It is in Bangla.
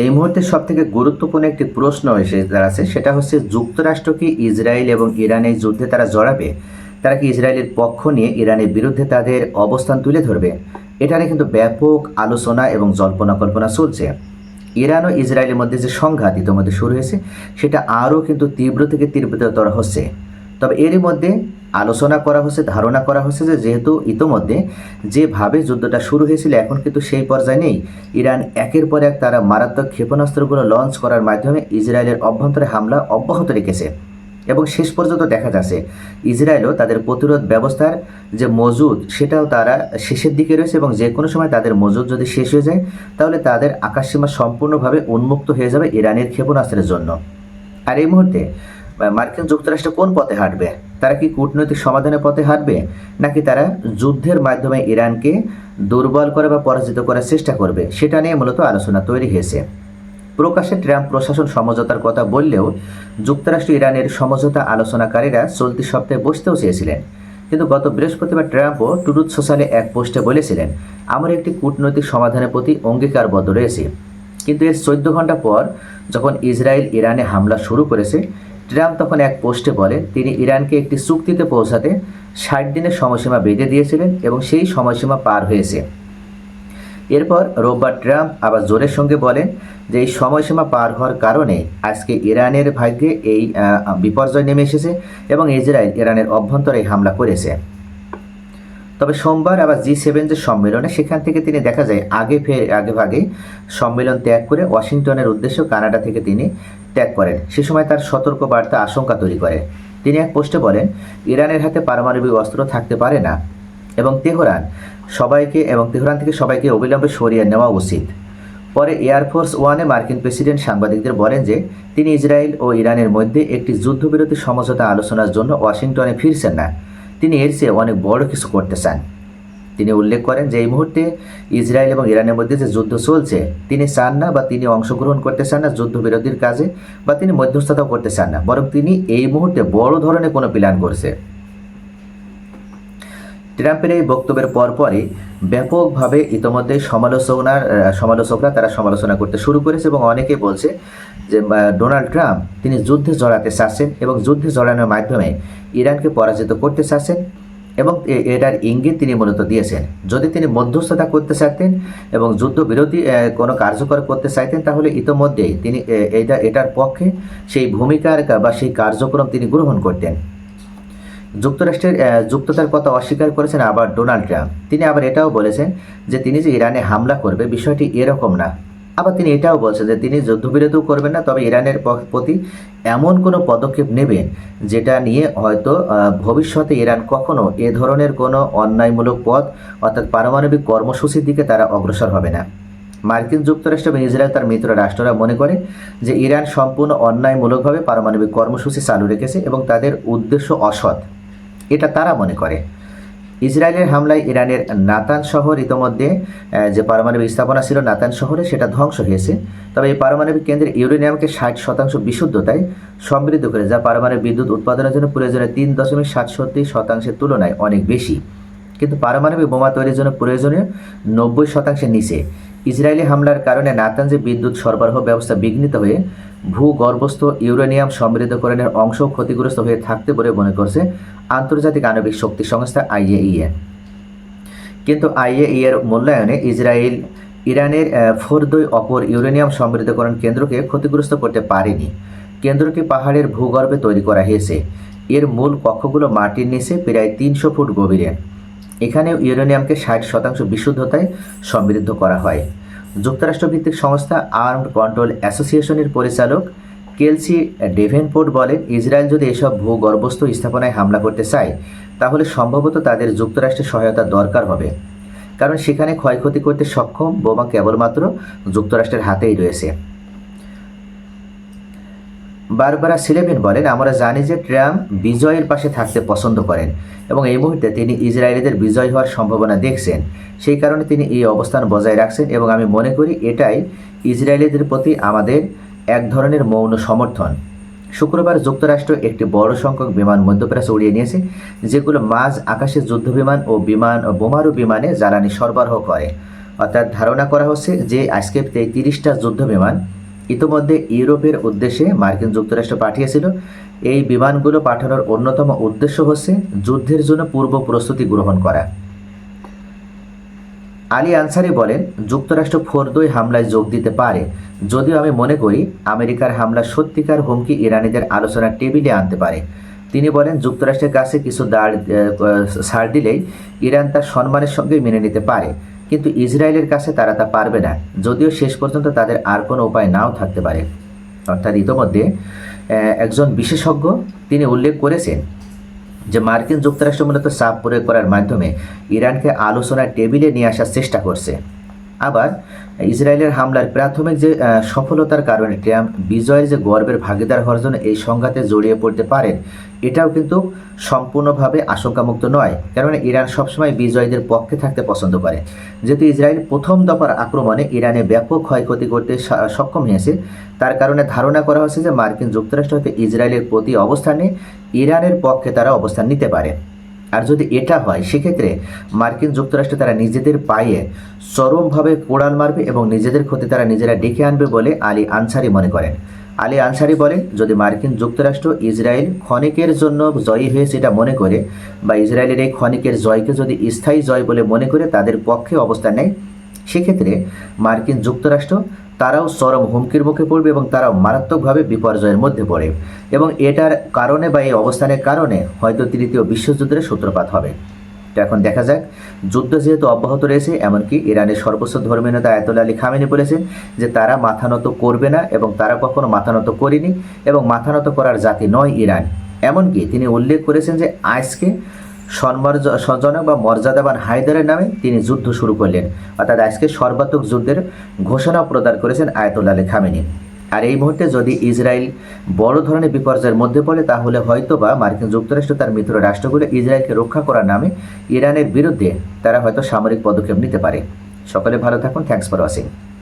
এই মুহূর্তে সব থেকে গুরুত্বপূর্ণ একটি প্রশ্ন এসে দাঁড়াচ্ছে, সেটা হচ্ছে যুক্তরাষ্ট্র কি ইসরায়েল এবং ইরানের যুদ্ধে তারা জড়াবে? তারা কি ইসরায়েলের পক্ষ নিয়ে ইরানের বিরুদ্ধে তাদের অবস্থান তুলে ধরবে? এটা নিয়ে কিন্তু ব্যাপক আলোচনা এবং জল্পনা কল্পনা চলছে। ইরান ও ইসরায়েলের মধ্যে যে সংঘাত ইতিমধ্যে শুরু হয়েছে, সেটা আরও কিন্তু তীব্র থেকে তীব্রতর হচ্ছে। তবে এরই মধ্যে আলোচনা করা হয়েছে, ধারণা করা হচ্ছে যে যেহেতু ইতোমধ্যে যেভাবে যুদ্ধটা শুরু হয়েছিল, এখন কিন্তু সেই পর্যায়ে নেই। ইরান একের পর এক তারা মারাত্মক ক্ষেপণাস্ত্রগুলো লঞ্চ করার মাধ্যমে ইসরায়েলের অভ্যন্তরে হামলা অব্যাহত রেখেছে এবং শেষ পর্যন্ত দেখা যাচ্ছে, ইসরায়েলও তাদের প্রতিরোধ ব্যবস্থার যে মজুদ, সেটাও তারা শেষের দিকে রয়েছে এবং যে কোনো সময় তাদের মজুদ যদি শেষ হয়ে যায়, তাহলে তাদের আকাশসীমা সম্পূর্ণভাবে উন্মুক্ত হয়ে যাবে ইরানের ক্ষেপণাস্ত্রের জন্য। আর এই মুহূর্তে মার্কিন যুক্তরাষ্ট্র কোন পথে হাঁটবে? তারা কি কূটনৈতিক সমাধানের পথে হাঁটবে? নাকি তারা যুদ্ধের মাধ্যমে ইরানকে দুর্বল করে বা পরাজিত করার চেষ্টা করবে? সেটা নিয়ে মূলত আলোচনা তৈরি হয়েছে। প্রকাশ্যে ট্রাম্প প্রশাসন সমঝোতার কথা বললেও যুক্তরাষ্ট্র ইরানের সমঝোতা আলোচনাকারীরা চলতি সপ্তাহে বসতেও চেয়েছিলেন। কিন্তু গত বৃহস্পতিবার ট্রাম্পও টুরুথ সোশ্যালে এক পোস্টে বলেছিলেন আমরা একটি কূটনৈতিক সমাধানের প্রতি অঙ্গীকারবদ্ধ রয়েছি। কিন্তু এর চোদ্দ ঘণ্টা পর যখন ইসরায়েল ইরানে হামলা শুরু করেছে ট্রাম্প তখন এক পোস্টে বলেন, তিনি ইরানকে একটি চুক্তিতে পৌঁছাতে ষাট দিনের সময়সীমা বেঁধে দিয়েছিলেন এবং সেই সময়সীমা পার হয়েছে। এরপর রোববার ট্রাম্প আবার জোরের সঙ্গে বলেন যে এই সময়সীমা পার হওয়ার কারণে আজকে ইরানের ভাগ্যে এই বিপর্যয় নেমে এসেছে এবং ইসরায়েল ইরানের অভ্যন্তরে হামলা করেছে। তবে সোমবার আবার জি সেভেন যে সম্মেলনে, সেখান থেকে তিনি দেখা যায় আগে ফের আগে ভাগে সম্মেলন ত্যাগ করে ওয়াশিংটনের উদ্দেশ্যে কানাডা থেকে তিনি ত্যাগ করেন। সে সময় তার সতর্ক বার্তা আশঙ্কা তৈরি করে। তিনি এক পোস্টে বলেন, ইরানের হাতে পারমাণবিক অস্ত্র থাকতে পারে না এবং তেহরান সবাইকে এবং তেহরান থেকে সবাইকে অবিলম্বে সরিয়ে নেওয়া উচিত। পরে এয়ারফোর্স ওয়ানে মার্কিন প্রেসিডেন্ট সাংবাদিকদের বলেন যে, তিনি ইসরায়েল ও ইরানের মধ্যে একটি যুদ্ধবিরতি সমঝোতা আলোচনার জন্য ওয়াশিংটনে ফিরছেন না। তিনি এর চেয়ে অনেক বড় কিছু করতে চান। তিনি উল্লেখ করেন যে, এই মুহূর্তে ইসরায়েল এবং ইরানের মধ্যে যে যুদ্ধ চলছে, তিনি চান না বা তিনি অংশগ্রহণ করতে চান না যুদ্ধবিরতির কাজে বা তিনি মধ্যস্থতাও করতে চান না, বরং তিনি এই মুহূর্তে বড় ধরনের কোনো প্ল্যান করছে। ট্রাম্পের এই বক্তব্যের পরপরই ব্যাপকভাবে ইতোমধ্যে সমালোচনার সমালোচকরা তারা সমালোচনা করতে শুরু করেছে এবং অনেকে বলছে যে ডোনাল্ড ট্রাম্প তিনি যুদ্ধে জড়াতে চাচ্ছেন এবং যুদ্ধে জড়ানোর মাধ্যমে ইরানকে পরাজিত করতে চাচ্ছেন। এবং এটার ইঙ্গিত তিনি মূলত দিয়েছেন। যদি তিনি মধ্যস্থতা করতে চাইতেন এবং যুদ্ধবিরোধী কোনো কার্যকর করতে চাইতেন, তাহলে ইতোমধ্যেই তিনি এটা এটার পক্ষে সেই ভূমিকার বা সেই কার্যক্রম তিনি গ্রহণ করতেন। যুক্তরাষ্ট্রের যুক্ততার কথা অস্বীকার করেছেন আবার ডোনাল্ড ট্রাম্প। তিনি আবার এটাও বলেছেন যে, তিনি যে ইরানে হামলা করবে, বিষয়টি এরকম না। আবার তিনি এটাও বলছেন যে তিনি যুদ্ধবিরতিও করবেন না, তবে ইরানের প্রতি এমন কোনো পদক্ষেপ নেবেন যেটা নিয়ে হয়তো ভবিষ্যতে ইরান কখনো এ ধরনের কোনো অন্যায়মূলক পথ অর্থাৎ পারমাণবিক কর্মসূচির দিকে তারা অগ্রসর হবে না। মার্কিন যুক্তরাষ্ট্র এবং ইসরায়েল তার মিত্র রাষ্ট্ররা মনে করে যে ইরান সম্পূর্ণ অন্যায়মূলকভাবে পারমাণবিক কর্মসূচি চালু রেখেছে এবং তাদের উদ্দেশ্য অসৎ। এটা তারা মনে করে। ইসরায়েলের হামলায় ইরানের নাতান শহর ইতোমধ্যে যে পারমাণবিক স্থাপনা ছিল নাতান শহরে, সেটা ধ্বংস হয়েছে। তবে এই পারমাণবিক কেন্দ্রের ইউরেনিয়ামকে ষাট শতাংশ বিশুদ্ধতায় সমৃদ্ধ করে, যা পারমাণবিক বিদ্যুৎ উৎপাদনের জন্য প্রয়োজনীয় তিন দশমিক সাতষট্টি শতাংশের তুলনায় অনেক বেশি। কিন্তু পারমাণবিক বোমা তৈরির জন্য প্রয়োজনীয় নব্বই শতাংশের নিচে। ইসরায়েলি হামলার কারণে নাতানজি বিদ্যুৎ সরবরাহ ব্যবস্থা বিঘ্নিত হয়ে ভূগর্ভস্থ ইউরেনিয়াম সমৃদ্ধকরণের অংশ ক্ষতিগ্রস্ত হয়ে থাকতে বলে মনে করছে আন্তর্জাতিক আণবিক শক্তি সংস্থা আইএইএ। কিন্তু আইএই এর মূল্যায়নে ইসরায়েল, ইরানের ফোরদই অপর ইউরেনিয়াম সমৃদ্ধকরণ কেন্দ্রকে ক্ষতিগ্রস্ত করতে পারেনি। কেন্দ্রটি পাহাড়ের ভূগর্ভে তৈরি করা হয়েছে। এর মূল কক্ষগুলো মাটির নিচে প্রায় তিনশো ফুট গভীরে। এখানেও ইউরেনিয়ামকে ষাট শতাংশ বিশুদ্ধতায় সমৃদ্ধ করা হয়। যুক্তরাষ্ট্রভিত্তিক সংস্থা আর্মড কন্ট্রোল অ্যাসোসিয়েশনের পরিচালক কেলসি ডেভেনপোর্ট বলেন, ইসরায়েল যদি এসব ভূগর্ভস্থ স্থাপনায় হামলা করতে চায়, তাহলে সম্ভবত তাদের যুক্তরাষ্ট্রের সহায়তা দরকার হবে। কারণ সেখানে ক্ষয়ক্ষতি করতে সক্ষম বোমা কেবলমাত্র যুক্তরাষ্ট্রের হাতেই রয়েছে। বারবারা সিলেভিন বলেন, আমরা জানি যে ট্রাম্প বিজয়ের পাশে থাকতে পছন্দ করেন এবং এই মুহূর্তে তিনি ইসরায়েলিদের বিজয় হওয়ার সম্ভাবনা দেখছেন। সেই কারণে তিনি এই অবস্থান বজায় রাখছেন এবং আমি মনে করি এটাই ইসরায়েলিদের প্রতি আমাদের এক ধরনের মৌন সমর্থন। শুক্রবার যুক্তরাষ্ট্র একটি বড় সংখ্যক বিমান মধ্যপ্রাচ্যে উড়িয়ে নিয়েছে, যেগুলো মাঝ আকাশে যুদ্ধ বিমান ও বিমান, বোমারু বিমানে জ্বালানি সরবরাহ করে। অর্থাৎ ধারণা করা হচ্ছে যে আজকে তিরিশটা যুদ্ধ বিমান ইতোমধ্যে ইউরোপের উদ্দেশ্যে মার্কিন যুক্তরাষ্ট্র পাঠিয়েছিল। এই বিমানগুলো পাঠানোর অন্যতম উদ্দেশ্য হচ্ছে যুদ্ধের জন্য পূর্ব প্রস্তুতি গ্রহণ করা। আলী আনসারি বলেন, যুক্তরাষ্ট্র ফোরদই হামলায় যোগ দিতে পারে। যদিও আমি মনে করি, আমেরিকার হামলা সত্যিকার হুমকি ইরানিদের আলোচনার টেবিলে আনতে পারে। তিনি বলেন, যুক্তরাষ্ট্রের কাছে কিছু দাঁড় ছাড় দিলেই ইরান তার সম্মানের সঙ্গে মেনে নিতে পারে। কিন্তু ইসরায়েলের কাছে তারা তা পারবে না, যদিও শেষ পর্যন্ত তাদের আর কোনো উপায় নাও থাকতে পারে। অর্থাৎ ইতোমধ্যে একজন বিশেষজ্ঞ তিনি উল্লেখ করেছেন যে মার্কিন যুক্তরাষ্ট্র মূলত চাপ প্রয়োগ করার মাধ্যমে ইরানকে আলোচনার টেবিলে নিয়ে আসার চেষ্টা করছে। আবার ইসরায়েলের হামলার প্রাথমিক যে সফলতার কারণে ট্রাম্প বিজয়ের যে গর্বের ভাগিদার হওয়ার জন্য এই সংঘাতে জড়িয়ে পড়তে পারেন, এটাও কিন্তু সম্পূর্ণভাবে আশঙ্কামুক্ত নয়। কেননা ইরান সবসময় বিজয়ীদের পক্ষে থাকতে পছন্দ করে। যেহেতু ইসরায়েল প্রথম দফার আক্রমণে ইরানে ব্যাপক ক্ষয়ক্ষতি করতে সক্ষম হয়েছে, তার কারণে ধারণা করা হচ্ছে যে মার্কিন যুক্তরাষ্ট্র হয়তো ইসরায়েলের প্রতি অবস্থানে ইরানের পক্ষে তারা অবস্থান নিতে পারে। আর যদি এটা হয়, সেক্ষেত্রে মার্কিন যুক্তরাষ্ট্র তারা নিজেদের পায়ে চরমভাবে কোড়াল মারবে এবং নিজেদের ক্ষতি তারা নিজেরা ডেকে আনবে বলে আলী আনসারি মনে করেন। আলী আনসারি বলেন, যদি মার্কিন যুক্তরাষ্ট্র ইসরায়েল ক্ষণিকের জন্য জয়ী হয়েছে এটা মনে করে বা ইসরায়েলের এই ক্ষণিকের জয়কে যদি স্থায়ী জয় বলে মনে করে তাদের পক্ষে অবস্থান নেয়, সেক্ষেত্রে মার্কিন যুক্তরাষ্ট্র তারাও চরম হুমকির মুখে পড়বে এবং তারাও মারাত্মকভাবে বিপর্যয়ের মধ্যে পড়ে। এবং এটার কারণে বা এই অবস্থানের কারণে হয়তো তৃতীয় বিশ্বযুদ্ধের সূত্রপাত হবে। তো এখন দেখা যাক, যুদ্ধ যেহেতু অব্যাহত রয়েছে, এমনকি ইরানের সর্বোচ্চ ধর্মীয় নেতা আয়তুল্লাহ আলী খামেনি বলেছেন যে তারা মাথা নত করবে না এবং তারা কখনো মাথা নত করেনি এবং মাথা নত করার জাতি নয় ইরান। এমনকি তিনি উল্লেখ করেছেন যে আজকে সম্মানজনক বা মর্যাদাবান হায়দারের নামে তিনি যুদ্ধ শুরু করলেন। অর্থাৎ আজকে সর্বাত্মক যুদ্ধের ঘোষণা প্রদান করেছেন আয়তুল্লাহ খামেনি। আর এই মুহূর্তে যদি ইসরায়েল বড় ধরনের বিপর্যয়ের মধ্যে পড়ে, তাহলে হয়তো বা মার্কিন যুক্তরাষ্ট্র তার মিত্র রাষ্ট্রগুলো ইসরায়েলকে রক্ষা করার নামে ইরানের বিরুদ্ধে তারা হয়তো সামরিক পদক্ষেপ নিতে পারে। সকলে ভালো থাকুন। Thanks for watching